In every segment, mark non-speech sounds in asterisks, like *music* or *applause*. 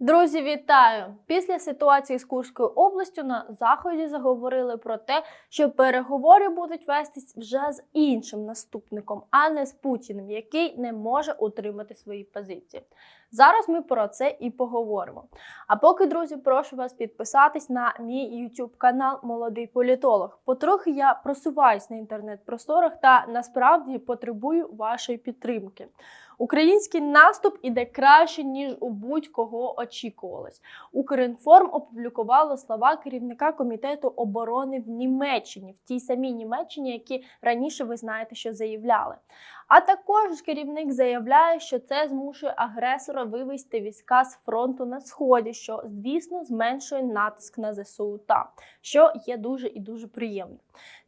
Друзі, вітаю! Після ситуації з Курською областю на заході заговорили про те, що переговори будуть вестись вже з іншим наступником, а не з Путіним, який не може утримати свої позиції. Зараз ми про це і поговоримо. А поки, друзі, прошу вас підписатись на мій YouTube канал Молодий політолог. Потрохи я просуваюсь на інтернет-просторах та насправді потребую вашої підтримки. Український наступ іде краще, ніж у будь-кого очікувалось. Укрінформ опублікувало слова керівника комітету оборони в Німеччині, в тій самій Німеччині, які раніше ви знаєте, що заявляли. А також керівник заявляє, що це змушує агресора вивести війська з фронту на сході, що звісно зменшує натиск на ЗСУ там, що є дуже і дуже приємно.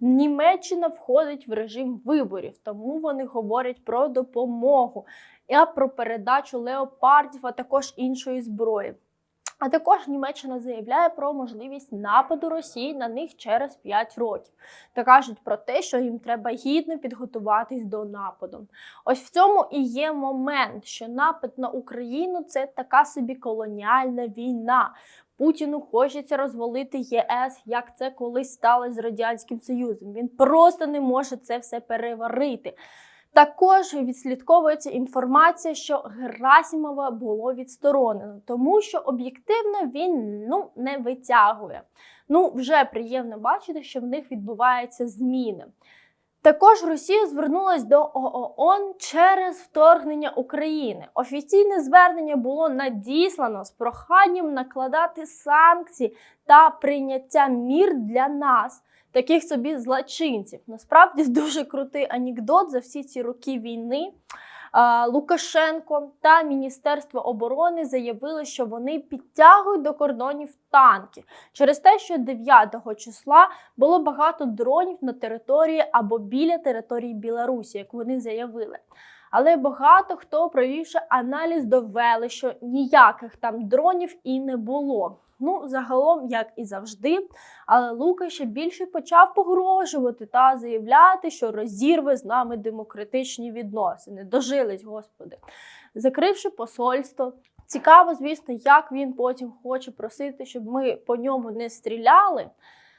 Німеччина входить в режим виборів, тому вони говорять про допомогу і про передачу леопардів, а також іншої зброї. А також Німеччина заявляє про можливість нападу Росії на них через 5 років та кажуть про те, що їм треба гідно підготуватись до нападу. Ось в цьому і є момент, що напад на Україну це така собі колоніальна війна. Путіну хочеться розвалити єС, як це колись сталося з Радянським Союзом. Він просто не може це все переварити. Також відслідковується інформація, що Герасімова було відсторонено, тому що об'єктивно він ну не витягує. Ну, вже приємно бачити, що в них відбуваються зміни. Також Росія звернулася до ООН через вторгнення України. Офіційне звернення було надіслано з проханням накладати санкції та прийняття мір для нас, таких собі злочинців. Насправді *laughs* дуже крутий анекдот за всі ці роки війни. Лукашенко та Міністерство оборони заявили, що вони підтягують до кордонів танки через те, що 9 числа було багато дронів на території або біля території Білорусі, як вони заявили. Але багато хто провівши аналіз довели, що ніяких там дронів і не було. Ну, загалом, як і завжди, але Лука ще більше почав погрожувати та заявляти, що розірве з нами демократичні відносини. Дожились, господи, закривши посольство. Цікаво, звісно, як він потім хоче просити, щоб ми по ньому не стріляли.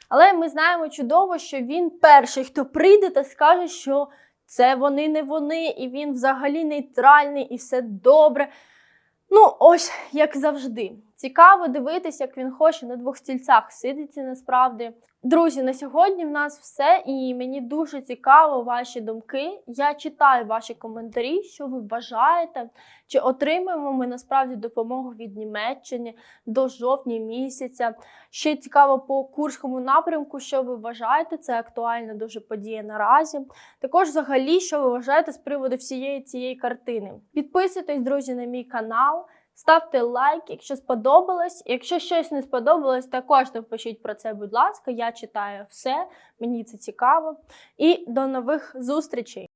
Але ми знаємо чудово, що він перший, хто прийде та скаже, що це вони не вони, і він взагалі нейтральний, і все добре. Ну, ось як завжди. Цікаво дивитися, як він хоче на двох стільцях сидіти насправді. Друзі, на сьогодні в нас все, і мені дуже цікаво ваші думки. Я читаю ваші коментарі, що ви вважаєте, чи отримаємо ми насправді допомогу від Німеччини до жовтня місяця. Ще цікаво по Курському напрямку, що ви вважаєте, це актуальна дуже подія наразі. Також, взагалі, що ви вважаєте з приводу всієї цієї картини. Підписуйтесь, друзі, на мій канал. Ставте лайк, якщо сподобалось. Якщо щось не сподобалось, також напишіть про це, будь ласка. Я читаю все, мені це цікаво. І до нових зустрічей!